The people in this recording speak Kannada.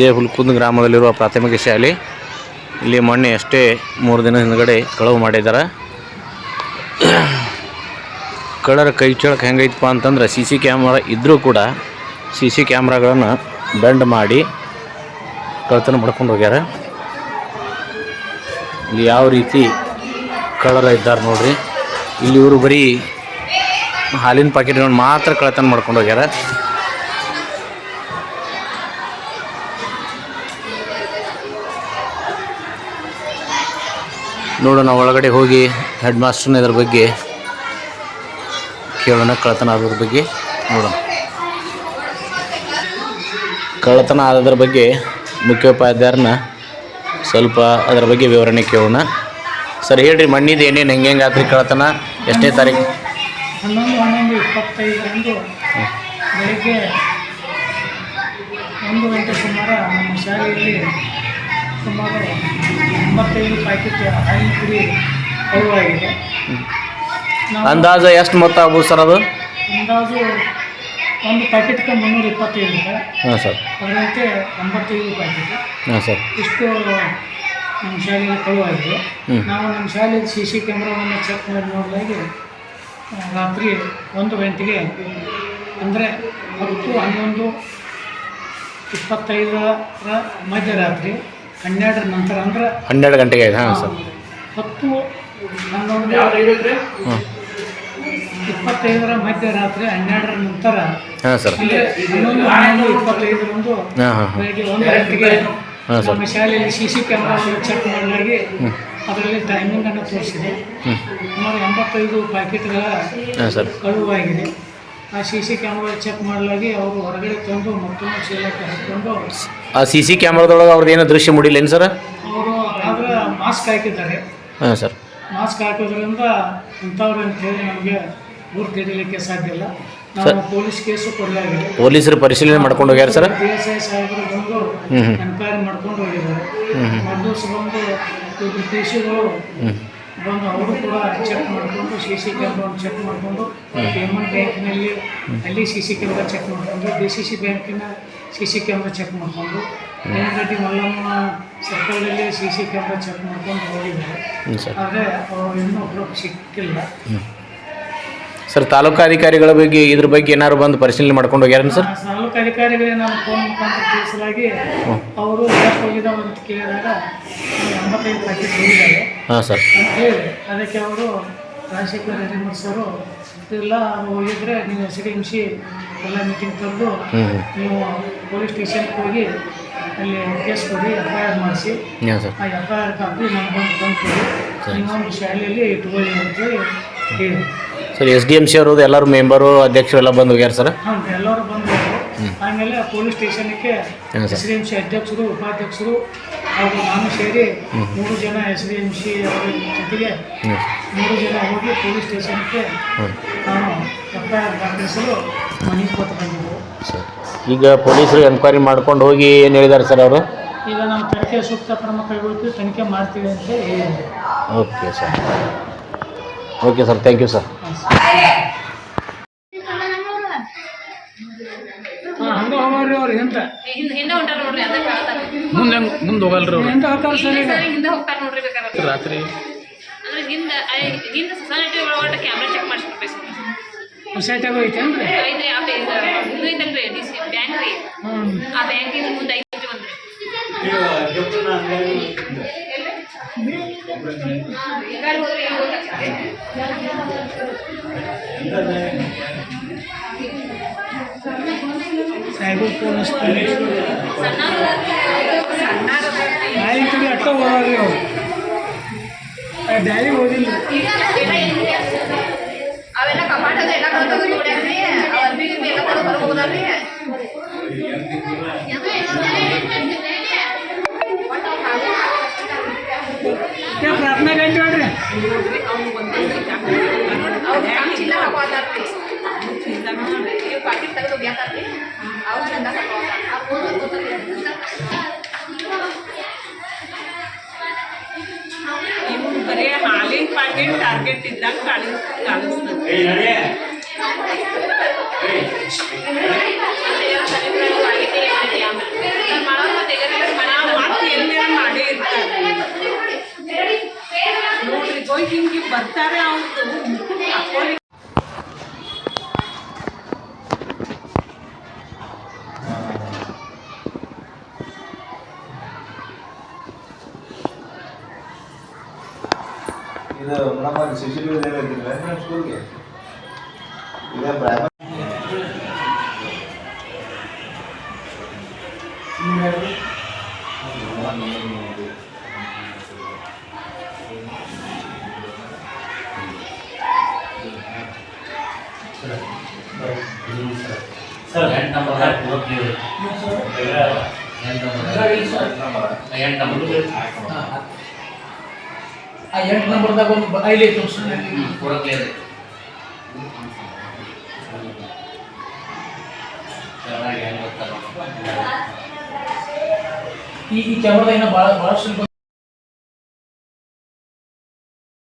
ಇದೇ ಹುಲ್ಕುಂದ ಗ್ರಾಮದಲ್ಲಿರುವ ಪ್ರಾಥಮಿಕ ಶಾಲೆ. ಇಲ್ಲಿ ಮೊನ್ನೆ ಅಷ್ಟೇ ಮೂರು ದಿನ ಹಿಂದ್ಗಡೆ ಕಳವು ಮಾಡಿದ್ದಾರೆ ಕಳರ ಕೈ ಚಳಕ್ಕೆ ಹೆಂಗೈತಪ್ಪ ಅಂತಂದ್ರೆ ಸಿ ಸಿ ಕ್ಯಾಮ್ರಾ ಇದ್ದರೂ ಕೂಡ ಸಿ ಸಿ ಕ್ಯಾಮ್ರಾಗಳನ್ನು ಬೆಂಡ್ ಮಾಡಿ ಕಳತನ ಮಾಡ್ಕೊಂಡು ಹೋಗ್ಯಾರ. ಇಲ್ಲಿ ಯಾವ ರೀತಿ ಕಳರ ಇದ್ದಾರೆ ನೋಡ್ರಿ. ಇಲ್ಲಿ ಇವರು ಬರೀ ಹಾಲಿನ ಪ್ಯಾಕೆಟ್ಗಳನ್ನ ಮಾತ್ರ ಕಳತನ ಮಾಡ್ಕೊಂಡು ಹೋಗ್ಯಾರ. ನೋಡೋಣ, ಒಳಗಡೆ ಹೋಗಿ ಹೆಡ್ ಮಾಸ್ಟರ್ನ ಇದ್ರ ಬಗ್ಗೆ, ಕೇಳೋಣ, ಕಳ್ಳತನ ಆಗೋದ್ರ ಬಗ್ಗೆ ನೋಡೋಣ. ಕಳ್ಳತನ ಆದದ್ರ ಬಗ್ಗೆ ಮುಖ್ಯೋಪಾಧ್ಯಾಯರನ್ನ ಸ್ವಲ್ಪ ಅದರ ಬಗ್ಗೆ ವಿವರಣೆ ಕೇಳೋಣ. ಸರ್, ಹೇಳ್ರಿ ಮಣ್ಣಿದು ಏನೇನು, ಹೆಂಗೆ ಹೆಂಗೆ ಆತ್ರಿ ಕಳ್ಳತನ? ಎಷ್ಟನೇ ತಾರೀಕು ಹನ್ನೊಂದು ಹನ್ನೊಂದು, ಇಪ್ಪತ್ತೈದರಂದು ಬೆಳಗ್ಗೆ ಒಂದು ಗಂಟೆ ಸುಮಾರು ನಮ್ಮ ಶಾಲೆಯಲ್ಲಿ ಸುಮಾರು ಎಂಬತ್ತೈದು ಪ್ಯಾಕೆಟ್ ಹಾಲಿನ ಪುಡಿ ಆಗಿದೆ ಅಂದಾಜು ಎಷ್ಟು ಮೊತ್ತ ಆಗ್ಬೋದು ಸರ್ ಅದು? ಅಂದಾಜು ಒಂದು ಪ್ಯಾಕೆಟ್ಗೆ ಮುನ್ನೂರ ಇಪ್ಪತ್ತೈದು ರೂಪಾಯಿ. ಹಾಂ ಸರ್. ಅದರಂತೆ ಎಂಬತ್ತೈದು ಪ್ಯಾಕೆಟ್ ಹಾಂ ಸರ್. ಇಷ್ಟು ನಮ್ಮ ಶಾಲೆಯಲ್ಲಿ ಕಳುವಾಗಿದೆ ಹ್ಮ್. ನಾವು ನಮ್ಮ ಶಾಲೆಯಲ್ಲಿ ಸಿ ಸಿ ಕ್ಯಾಮ್ರಾವನ್ನು ಚೆಕ್ ಮಾಡಿ ನೋಡಿದಾಗೆ ರಾತ್ರಿ ಒಂದು ಗಂಟೆಗೆ ಅಂದರೆ ಹತ್ತು ಹನ್ನೊಂದು ಇಪ್ಪತ್ತೈದರ ಮಧ್ಯರಾತ್ರಿ ಹನ್ನೆರಡರ ನಂತರ ಅಂದ್ರೆ ಹನ್ನೆರಡು ಗಂಟೆಗೆ ಆಯ್ತು ಹಾಂ ಸರ್. ಹತ್ತು ಹನ್ನೊಂದು ಹ್ಞೂ ಇಪ್ಪತ್ತೈದರ ಮಧ್ಯರಾತ್ರಿ ಹನ್ನೆರಡರ ನಂತರ ಹಾಂ ಸರ್. ಹನ್ನೊಂದು ಹನ್ನೊಂದು ಇಪ್ಪತ್ತೈದರಂದು ಹಾಂ ಹಾಂ ಹಾಂ. ಬೆಳಗ್ಗೆ ಒಂದು ಗಂಟೆಗೆ ಹಾಂ ಸರ್. ನಮ್ಮ ಶಾಲೆಯಲ್ಲಿ ಸಿ ಸಿ ಕ್ಯಾಮ್ರಾವನ್ನು ಚೆಕ್ ಮಾಡಲಾಗಿ ಅದರಲ್ಲಿ ಟೈಮಿಂಗನ್ನು ತೋರಿಸಿದೆ. ಹ್ಞೂ ಸುಮಾರು ಎಂಬತ್ತೈದು ಪ್ಯಾಕೆಟ್ಗಳ ಹಾಂ ಸರ್. ಕಳುವಾಗಿದೆ. ಆ ಸಿ ಸಿ ಕ್ಯಾಮ್ರಾ ಚೆಕ್ ಮಾಡಲಾಗಿ ಅವರು ಹೊರಗಡೆ ತಂದು ಮತ್ತೊಂದು ಚೀಲಕ್ಕೆ ಹಾಕಿಕೊಂಡು ಆ ಸಿ ಸಿ ಕ್ಯಾಮ್ರಾದೊಳಗೆ ಅವ್ರದ್ದು ಏನೋ ದೃಶ್ಯ ಮೂಡಿಲ್ಲ ಏನು ಸರ್? ಅವರು ಆದರೆ ಮಾಸ್ಕ್ ಹಾಕಿದ್ದಾರೆ. ಹಾಂ ಸರ್. ಮಾಸ್ಕ್ ಹಾಕೋದ್ರಿಂದ ಇಂಥವ್ರು ಅಂತೇಳಿ ನಮಗೆ ಗುರುತು ಹಿಡಿಲಿಕ್ಕೆ ಸಾಧ್ಯ ಇಲ್ಲ. ನಾವು ಪೊಲೀಸ್ ಕೇಸು ಕೊಡಲಾಗಿದೆ ಪೊಲೀಸರು ಪರಿಶೀಲನೆ ಮಾಡ್ಕೊಂಡು ಹೋಗ್ಯಾರ ಸರ್? ಪಿ ಎಸ್ ಐ ಸಾಹೇಬರು ಬಂದು ಹ್ಞೂ ಎನ್ಕ್ವೈರಿ ಮಾಡ್ಕೊಂಡು ಹೋಗಿದ್ದಾರೆ. ಮೊದಲು ಬಂದು ಇಬ್ಬರು ಪಿ ಸಿಗಳು ಬಂದು ಅವರು ಕೂಡ ಚೆಕ್ ಮಾಡಿಕೊಂಡು ಸಿ ಸಿ ಕ್ಯಾಮ್ರಾವನ್ನು ಚೆಕ್ ಮಾಡಿಕೊಂಡು ಪೇಮೆಂಟ್ ಬ್ಯಾಂಕಿನಲ್ಲಿ ಅಲ್ಲಿ ಸಿ ಸಿ ಕ್ಯಾಮ್ರಾ ಚೆಕ್ ಮಾಡಿಕೊಂಡು ಡಿ ಸಿ ಸಿ ಬ್ಯಾಂಕಿನ ಸಿ ಸಿ ಕ್ಯಾಮ್ರಾ ಚೆಕ್ ಮಾಡಿಕೊಂಡು ರೆಡ್ಡಿ ಮಲ್ಲಮ್ಮ ಸರ್ಕಲಲ್ಲಿ ಸಿ ಸಿ ಕ್ಯಾಮ್ರಾ ಚೆಕ್ ಮಾಡ್ಕೊಂಡು ಹೋಗಿದ್ದಾರೆ. ಆದರೆ ಅವರು ಇನ್ನೂ ಒಬ್ಬರು ಸಿಕ್ಕಿಲ್ಲ ಸರ್ ತಾಲೂಕಾ ಅಧಿಕಾರಿಗಳ ಬಗ್ಗೆ ಇದ್ರ ಬಗ್ಗೆ ಏನಾದ್ರು ಬಂದು ಪರಿಶೀಲನೆ ಮಾಡ್ಕೊಂಡು ಹೋಗ್ಯಾರೇನು ಸರ್? ತಾಲೂಕು ಅಧಿಕಾರಿಗಳಿಗೆ ನಾನು ಫೋನ್ ಮುಖಾಂತರ ತಿಳಿಸಲಾಗಿ ಅವರು ಎಷ್ಟು ಹೋಗಿದ್ದಾವೆ ಅಂತ ಕೇಳಿದಾಗ ಎಂಬತ್ತೈದು ಪ್ಯಾಕೆಟ್ ಹೋಗಿದ್ದಾರೆ ಹಾಂ ಸರ್. ಅಂತ ಹೇಳಿ ಅದಕ್ಕೆ ಅವರು ರಾಜಶೇಖರ್ ಹಿರೇಮಠ್ ಸರು ಇಲ್ಲ ಹೋಗಿದ್ರೆ ನೀವು ಎಸ್ ಡಿ ಎಂ ಸಿ ಎಲ್ಲ ಮೀಟಿಂಗ್ ಕರೆದು ಹ್ಞೂ ಹ್ಞೂ ನೀವು ಪೊಲೀಸ್ ಸ್ಟೇಷನ್ಗೆ ಹೋಗಿ ಅಲ್ಲಿ ಕೇಸ್ ಕೊಡಿ ಎಫ್ ಐ ಆರ್ ಮಾಡಿಸಿ. ಹಾಂ ಸರ್. ಆ ಎಫ್ ಐ ಆರ್ ಕಾಪಿ ನಮ್ಗೊಂದು ತಂದು ಕೊಡಿ ಶಾಲೆಯಲ್ಲಿ ಇಟ್ಕೊಳ್ಳಿ ಅಂತೇಳಿ ಹೇಳಿ sir S D M C ಅವರು ಎಲ್ಲರೂ ಮೆಂಬರು ಅಧ್ಯಕ್ಷರು ಎಲ್ಲ ಬಂದು ಹೋಗ್ಯಾರ ಸರ್? ಹಾಂ ಎಲ್ಲರೂ ಬಂದರು ಆಮೇಲೆ ಪೊಲೀಸ್ ಸ್ಟೇಷನ್ಗೆ ಹಾಂ S sir D M C ಅಧ್ಯಕ್ಷರು ಉಪಾಧ್ಯಕ್ಷರು ಹಾಗೂ ನಾನು ಸೇರಿ ಮೂರು ಜನ ಎಸ್ ಡಿ ಎಂ ಸಿ ಅವರ ಜೊತೆಗೆ ಮೂರು ಜನ ಹೋಗಿ ಪೊಲೀಸ್ ಸ್ಟೇಷನ್ಗೆ ನಾನು ಎಫ್ ಐ ಆರ್ ದಾಖಲಿಸಲು ಮನೆಗೆ ಕೊಟ್ಟು ಬಂದಿದ್ದೆವು ಸರ್ ಈಗ ಪೊಲೀಸರು ಎನ್ಕ್ವೈರಿ ಮಾಡ್ಕೊಂಡು ಹೋಗಿ ಏನು ಹೇಳಿದ್ದಾರೆ ಸರ್ ಅವರು? ಈಗ ನಾವು ತನಿಖೆ ಸೂಕ್ತ ಕ್ರಮ ಕೈಗೊಳ್ತೀವಿ ತನಿಖೆ ಮಾಡ್ತೀವಿ ಅಂತ ಹೇಳಿದ್ರು okay sir. Okay sir thank you sir ಹಾಂ ಹಂಗೆ ಹೋಗ್ರಿ ಅವ್ರು ಎಂತ? ಹಿಂದೆ ಹಿಂದೆ ಹೊಂಟಾರ ನೋಡ್ರಿ ಅದಕ್ಕೆ ಮುಂದೆ ಮುಂದೆ ಹೋಗಲ್ರಿ ಅವ್ರು. ಎಂತ ಸರ್ ಹಿಂದೆ ಹೋಗ್ತಾರ ನೋಡ್ರಿ ಬೇಕಾದ್ರೆ. ರಾತ್ರಿ? ಅಂದ್ರೆ ಹಿಂದೆ ಐ- ಹಿಂದೆ ಸೊಸೈಟಿ ಒಳಗಡೆ ಕ್ಯಾಮ್ರಾ ಚೆಕ್ ಮಾಡಿಸ್ಬೇಕು ಸೊಸೈಟಿಯಾಗ ಐತೇನ್ರಿ ಆ ಪೇ- ಇದು ಐತಲ್ರಿ ಡಿ ಸಿ ಬ್ಯಾಂಕ್ ರೀ. ಹ್ಞೂ ಆ ಬ್ಯಾಂಕಿನ ಮುಂದೆ ಐತ್ರಿ ಪೊಲೀಸ್ ಪೊಲೀಸ್ ಸಣ್ಣ ನಾಯಿ ಕಡೆ ಅಟ್ಟ ಹೋಗ್ರಿ ಅವ್ರು ಡೈರಿ ಅವೆಲ್ಲ ಕಪಾಟದ ಎಲ್ಲ ಕಡೆ ಅರ್ಬಿ ಹೋದಾರ್ರಿ ಏ ಪ್ರಾರ್ಥನಾ ಗಂಟೆ ಹೇಳ್ರಿ ಅವ್ರು ಕಾಮ್ ಚಿಲ್ಲ ಹಾಕೋತಾರ್ರಿ ಇವ್ ಪಾಕಿಟ್ ತೆಗೆದು ಒಗ್ಯಾತಾರ್ರಿ ಅವ್ರು ಚಂದ ಹಾಕೋತಾರ ಆ ಫೋನ್ ಗೊತ್ತಿಲ್ಲ ಇವ್ರು ಬರೀ ಹಾಲಿನ ಪ್ಯಾಕೆಟ್ ಟಾರ್ಗೆಟ್ ಇದ್ದಾಗ ಕಾಳಿ ಕಾಣಿಸ್ತದೆ ಬರ್ತಾರೆ ಅವ್ರದ್ದು ಮುಖಕ್ಕೆ ಹಾಕೊಳ್ಳಿ ಇದು madam C C T V ಇದ್ದಿಲ್ಲ ನಿಮ್ಮ ಸ್ಕೂಲ್ಗೆ ಇದೇ ಪ್ರೈಮರಿ ಸರ್, ಎಂಟು ನಂಬರ್ ಎಂಟು ನಂಬರ್ ಆ ಎಂಟು ನಂಬರ್ದಾಗ ಒಂದು ಐಲಿ ತೋರಿಸ್ರಿ ಪೂರ ಕ್ಲಿಯರ್ ಈ ಕ್ಯಾಮ್ರಾದಾಗ ಏನೋ ಭಾಳ ಭಾಳ ಸ್ವಲ್ಪ